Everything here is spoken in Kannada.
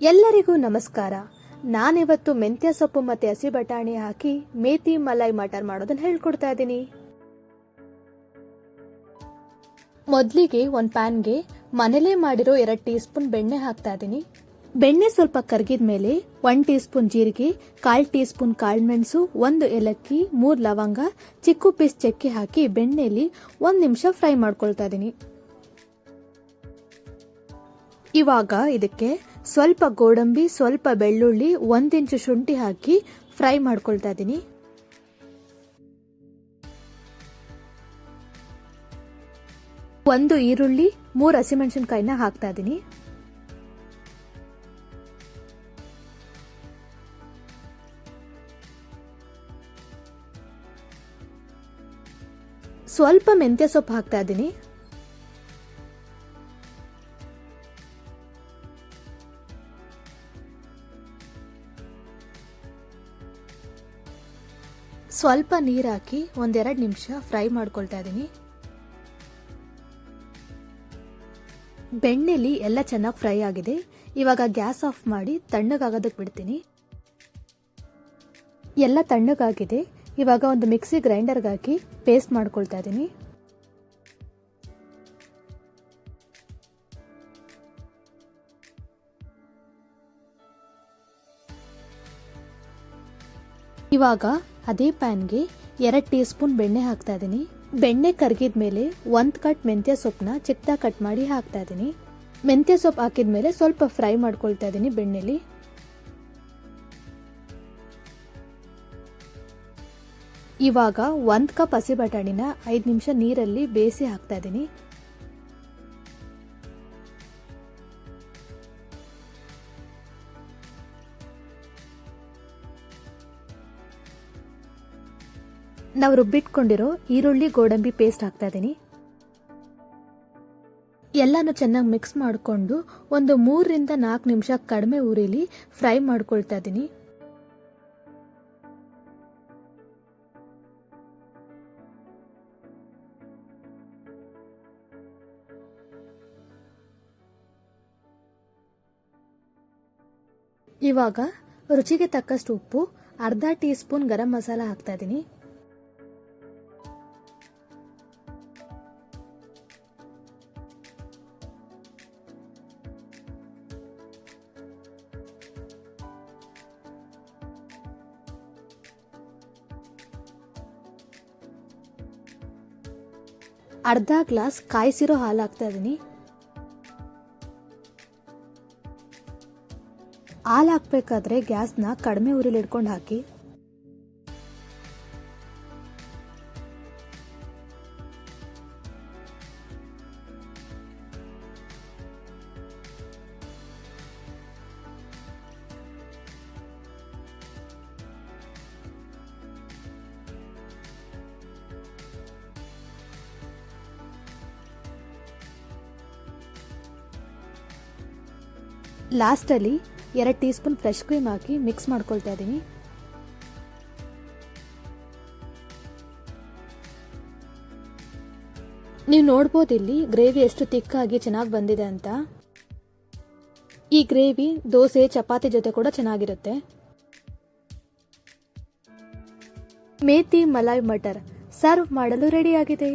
ಎಲ್ಲರಿಗೂ ನಮಸ್ಕಾರ. ನಾನಿವತ್ತು ಮೆಂತ್ಯ ಸೊಪ್ಪು ಮತ್ತೆ ಹಸಿ ಬಟಾಣಿ ಹಾಕಿ ಮೇತಿ ಮಲೈ ಮಟರ್ ಮಾಡೋದನ್ನ ಹೇಳ್ಕೊಡ್ತಾ ಇದ್ದೀನಿ. ಮೊದಲಿಗೆ ಒಂದು ಪ್ಯಾನ್ಗೆ ಮನೇಲೇ ಮಾಡಿರೋ ಎರಡು ಟೀ ಸ್ಪೂನ್ ಬೆಣ್ಣೆ ಹಾಕ್ತಾ ಇದ್ದೀನಿ. ಬೆಣ್ಣೆ ಸ್ವಲ್ಪ ಕರಗಿದ ಮೇಲೆ ಒನ್ ಟೀ ಸ್ಪೂನ್ ಜೀರಿಗೆ, ಕಾಲ್ ಟೀ ಸ್ಪೂನ್ ಕಾಳುಮೆಣಸು ಒಂದು ಏಲಕ್ಕಿ, ಮೂರು ಲವಂಗ, ಚಿಕ್ಕು ಪೀಸ್ ಚಕ್ಕೆ ಹಾಕಿ ಬೆಣ್ಣೆಯಲ್ಲಿ ಒಂದು ನಿಮಿಷ ಫ್ರೈ ಮಾಡ್ಕೊಳ್ತಾ ಇದ್ದೀನಿ. ಇವಾಗ ಇದಕ್ಕೆ ಸ್ವಲ್ಪ ಗೋಡಂಬಿ, ಸ್ವಲ್ಪ ಬೆಳ್ಳುಳ್ಳಿ ಒಂದಿಂಚು ಶುಂಠಿ ಹಾಕಿ ಫ್ರೈ ಮಾಡ್ಕೊಳ್ತಾ ಇದ್ದೀನಿ ಒಂದು ಈರುಳ್ಳಿ, ಮೂರು ಹಸಿಮೆಣಸಿನ್ಕಾಯಿನ ಹಾಕ್ತಾ ಇದ್ದೀನಿ ಸ್ವಲ್ಪ ಮೆಂತ್ಯ ಸೊಪ್ಪು ಹಾಕ್ತಾ ಇದ್ದೀನಿ ಸ್ವಲ್ಪ ನೀರು ಹಾಕಿ ಒಂದೆರಡು ನಿಮಿಷ ಫ್ರೈ ಮಾಡ್ಕೊಳ್ತಾ ಇದ್ದೀನಿ. ಬೆಣ್ಣೆಲಿ ಎಲ್ಲ ಚೆನ್ನಾಗಿ ಫ್ರೈ ಆಗಿದೆ. ಇವಾಗ ಗ್ಯಾಸ್ ಆಫ್ ಮಾಡಿ ತಣ್ಣಗಾಗೋದಕ್ಕೆ ಬಿಡ್ತೀನಿ. ಎಲ್ಲ ತಣ್ಣಗಾಗಿದೆ. ಇವಾಗ ಒಂದು ಮಿಕ್ಸಿ ಗ್ರೈಂಡರ್ಗೆ ಹಾಕಿ ಪೇಸ್ಟ್ ಮಾಡ್ಕೊಳ್ತಾ ಇದ್ದೀನಿ. ಇವಾಗ ಅದೇ ಪ್ಯಾನ್ಗೆ ಎರಡು ಟೀ ಸ್ಪೂನ್ ಬೆಣ್ಣೆ ಹಾಕ್ತಾ ಇದ್ದೀನಿ. ಬೆಣ್ಣೆ ಕರಗಿದ ಮೇಲೆ ಒಂದು ಕಟ್ ಮೆಂತ್ಯ ಸೊಪ್ಪನ್ನ ಚಿಕ್ಕದಾಗಿ ಕಟ್ ಮಾಡಿ ಹಾಕ್ತಾ ಇದ್ದೀನಿ. ಮೆಂತ್ಯ ಸೊಪ್ಪು ಹಾಕಿದ ಮೇಲೆ ಸ್ವಲ್ಪ ಫ್ರೈ ಮಾಡ್ಕೊಳ್ತಾ ಇದ್ದೀನಿ ಬೆಣ್ಣೆಲಿ. ಇವಾಗ ಒಂದು ಕಪ್ ಹಸಿ ಬಟಾಣಿನ ಐದು ನಿಮಿಷ ನೀರಲ್ಲಿ ಬೇಯಿಸಿ ಹಾಕ್ತಾ ಇದ್ದೀನಿ. ನಾವು ರುಬ್ಬಿಟ್ಕೊಂಡಿರೋ ಈರುಳ್ಳಿ ಗೋಡಂಬಿ ಪೇಸ್ಟ್ ಹಾಕ್ತಾ ಇದ್ದೀನಿ ಎಲ್ಲಾನು ಚೆನ್ನಾಗಿ ಮಿಕ್ಸ್ ಮಾಡಿಕೊಂಡು ಒಂದು ಮೂರರಿಂದ ನಾಲ್ಕು ನಿಮಿಷ ಕಡಿಮೆ ಉರಿಲಿ ಫ್ರೈ ಮಾಡ್ಕೊಳ್ತಾ ಇದ್ದೀನಿ ಇವಾಗ ರುಚಿಗೆ ತಕ್ಕಷ್ಟು ಉಪ್ಪು, ಅರ್ಧ ಟೀ ಸ್ಪೂನ್ ಗರಂ ಮಸಾಲ ಹಾಕ್ತಾ ಇದ್ದೀನಿ ಅರ್ಧ ಗ್ಲಾಸ್ ಕಾಯಿಸಿರೋ ಹಾಲು ಹಾಕ್ತಾ ಇದ್ದೀನಿ ಹಾಲು ಹಾಕ್ಬೇಕಾದ್ರೆ ಗ್ಯಾಸ್ನ ಕಡಿಮೆ ಉರಿಲಿ ಇಟ್ಕೊಂಡು ಹಾಕಿ. ಲಾಸ್ಟಲ್ಲಿ ಎರಡು ಟೀ ಸ್ಪೂನ್ ಫ್ರೆಶ್ ಕ್ರೀಮ್ ಹಾಕಿ ಮಿಕ್ಸ್ ಮಾಡ್ಕೊಳ್ತಾ ಇದ್ದೀನಿ. ನೀವು ನೋಡ್ಬೋದು ಇಲ್ಲಿ ಗ್ರೇವಿ ಎಷ್ಟು ತಿಕ್ಕಾಗಿ ಚೆನ್ನಾಗಿ ಬಂದಿದೆ ಅಂತ. ಈ ಗ್ರೇವಿ, ದೋಸೆ, ಚಪಾತಿ ಜೊತೆ ಕೂಡ ಚೆನ್ನಾಗಿರುತ್ತೆ. ಮೇತಿ ಮಲಾಯ್ ಮಟರ್ ಸರ್ವ್ ಮಾಡಲು ರೆಡಿಯಾಗಿದೆ.